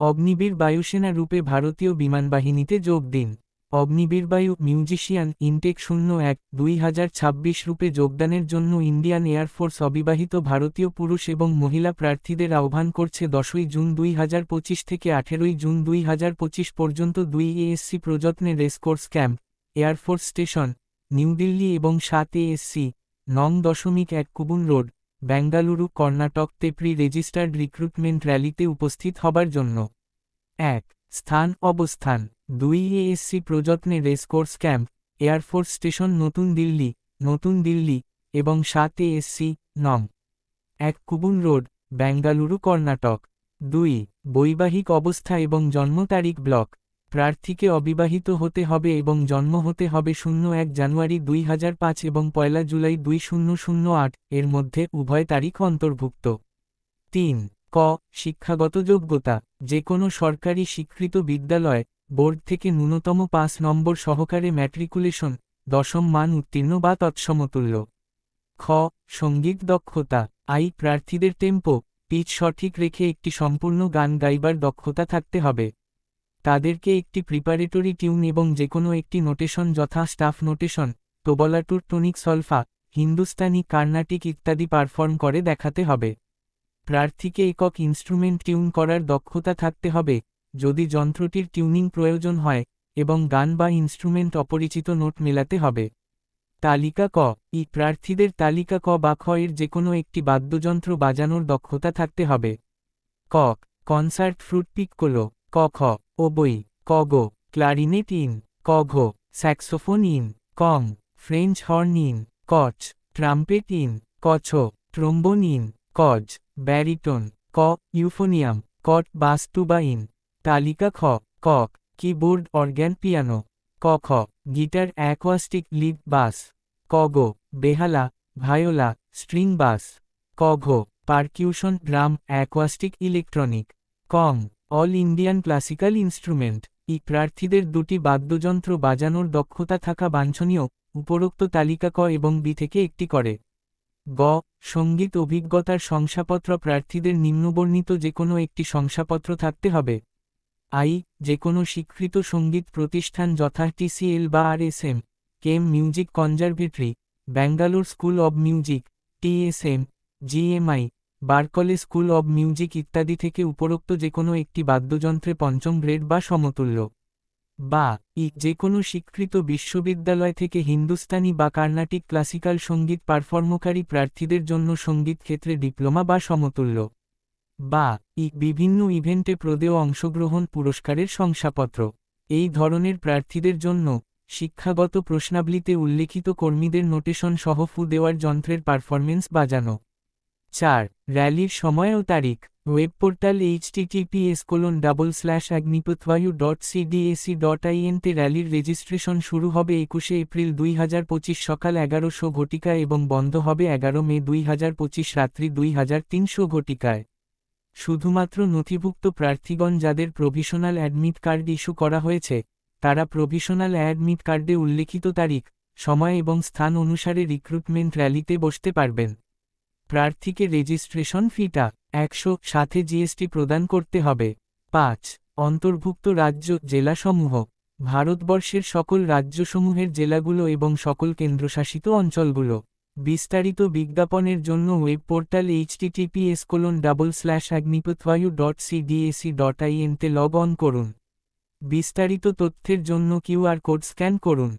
অগ্নিবীর বায়ুসেনা রূপে ভারতীয় বিমানবাহিনীতে যোগ দিন। অগ্নিবীর বায়ু মিউজিশিয়ান ইনটেক শূন্য এক, দুই হাজার ছাব্বিশ রূপে যোগদানের জন্য ইন্ডিয়ান এয়ারফোর্স অবিবাহিত ভারতীয় পুরুষ এবং মহিলা প্রার্থীদের আহ্বান করছে দশই জুন দুই হাজার পঁচিশ থেকে আঠেরোই জুন দুই হাজার পঁচিশ পর্যন্ত দুই ASC প্রযত্নে racecourse camp air force station, new Delhi এবং সাত এএসসি, নং দশমিক এক কুবুন রোড। বেঙ্গালুরু, কর্ণাটক তেপ্রি রেজিস্টার্ড রিক্রুটমেন্ট র্যালিতে উপস্থিত হবার জন্য। এক, স্থান অবস্থান। দুই, ASC প্রযত্নে racecourse camp air force station, নতুন দিল্লি নতুন দিল্লি এবং সাত, এএসসি, নং। এক, কুবুন রোড, বেঙ্গালুরু, কর্ণাটক। দুই, বৈবাহিক অবস্থা এবং জন্ম তারিখ ব্লক। প্রার্থীকে অবিবাহিত হতে হবে এবং জন্ম হতে হবে শূন্য এক জানুয়ারি দুই হাজার পাঁচ এবং পয়লা জুলাই দুই শূন্য শূন্য আট, এর মধ্যে উভয় তারিখ অন্তর্ভুক্ত। তিন, ক, শিক্ষাগত যোগ্যতা যে কোনো সরকারি স্বীকৃত বিদ্যালয়, বোর্ড থেকে ন্যূনতম পাঁচ নম্বর সহকারে ম্যাট্রিকুলেশন, দশম মান উত্তীর্ণ বা তৎসমতুল্য। খ, সংগীত দক্ষতা, আই, প্রার্থীদের টেম্পো পিচ সঠিক রেখে একটি সম্পূর্ণ গান গাইবার দক্ষতা থাকতে হবে। তাদেরকে একটি প্রিপারেটরি টিউন এবং যেকোনো একটি নোটেশন যথা স্টাফ নোটেশন টোবলাটুর টনিক সলফা হিন্দুস্তানি কার্নাটিক ইত্যাদি পারফর্ম করে দেখাতে হবে। প্রার্থীকে একক ইনস্ট্রুমেন্ট টিউন করার দক্ষতা থাকতে হবে, যদি যন্ত্রটির টিউনিং প্রয়োজন হয়, এবং গান বা ইনস্ট্রুমেন্ট অপরিচিত নোট মেলাতে হবে। তালিকা ক, ই প্রার্থীদের তালিকা ক বা খ এর যেকোনো একটি বাদ্যযন্ত্র বাজানোর দক্ষতা থাকতে হবে। ক কনসার্ট ফ্রুট পিক্কোলো ক, খ, ও, বই, ক, গো, ক্লারিনেট ইন, ক, ঘো, স্যাক্সোফোন ইন, কং, ফ্রেঞ্চ হর্ন ইন, কচ, ট্রাম্পেট ইন কছ ট্রম্বোন ইন, কজ, ব্যারিটোন, ক, ইউফোনিয়াম, কট বাস টুবা ইন, তালিকা খ, কক, কিবোর্ড, অর্গ্যান, পিয়ানো, ক, খ, গিটার, অ্যাকোয়াস্টিক, লিড, বাস, ক, গো, বেহালা, ভায়োলা, স্ট্রিং, বাস, ক, ঘো, পারকিউশন, ড্রাম, অ্যাকোয়াস্টিক, ইলেকট্রনিক, কং অল ইন্ডিয়ান ক্লাসিক্যাল ইনস্ট্রুমেন্ট, ই প্রার্থীদের দুটি বাদ্যযন্ত্র বাজানোর দক্ষতা থাকা বাঞ্ছনীয়, উপরোক্ত তালিকা ক এবং বি থেকে একটি করে। গ, সংগীত অভিজ্ঞতার শংসাপত্র প্রার্থীদের নিম্নবর্ণিত যে কোনো একটি শংসাপত্র থাকতে হবে। আই যে কোনো স্বীকৃত সংগীত প্রতিষ্ঠান যথা টিসিএল বা R S M, KM music conservatory, Bangalore school of music TSM GMI Berklee school of music ইত্যাদি থেকে উপরোক্ত যে কোনো একটি বাদ্যযন্ত্রে পঞ্চম গ্রেড বা সমতুল্য। বা, ই যে কোনো স্বীকৃত বিশ্ববিদ্যালয় থেকে হিন্দুস্তানি বা কার্নাটিক ক্লাসিক্যাল সংগীত পারফর্মকারী প্রার্থীদের জন্য সংগীত ক্ষেত্রে ডিপ্লোমা বা সমতুল্য। বা, ই, বিভিন্ন ইভেন্টে প্রদেয় অংশগ্রহণ পুরস্কারের শংসাপত্র। এই ধরনের প্রার্থীদের জন্য শিক্ষাগত প্রশ্নাবলীতে উল্লেখিত কর্মীদের নোটেশন সহ ফু দেওয়ার যন্ত্রের পারফরমেন্স বাজানো। চার, র্যালির সময় ও তারিখ web portal HTTPS colon double slash Agnipathvayu dot CDAC dot আইএনতে র্যালির রেজিস্ট্রেশন শুরু হবে একুশে এপ্রিল দুই হাজার পঁচিশ সকাল এগারোশো ঘটিকা এবং বন্ধ হবে এগারো মে দুই হাজার পঁচিশ রাত্রি দুই হাজার তিনশো ঘটিকায়। শুধুমাত্র নথিভুক্ত প্রার্থীগণ যাদের প্রভিশনাল অ্যাডমিট কার্ড ইস্যু করা হয়েছে, তারা প্রভিশনাল অ্যাডমিট কার্ডে উল্লেখিত তারিখ, সময় এবং স্থান অনুসারে রিক্রুটমেন্ট র্যালিতে বসতে পারবেন। প্রার্থীকে রেজিস্ট্রেশন ফিটা একশো সাথে জিএসটি প্রদান করতে হবে। পাঁচ, অন্তর্ভুক্ত রাজ্য জেলাসমূহ। ভারতবর্ষের সকল রাজ্যসমূহের জেলাগুলো এবং সকল কেন্দ্রশাসিত অঞ্চলগুলো। বিস্তারিত বিজ্ঞাপনের জন্য web portal HTTPS colon double slash Agnipathvayu dot CDAC dot আইএনতে log on করুন। বিস্তারিত তথ্যের জন্য কিউআর কোড স্ক্যান করুন।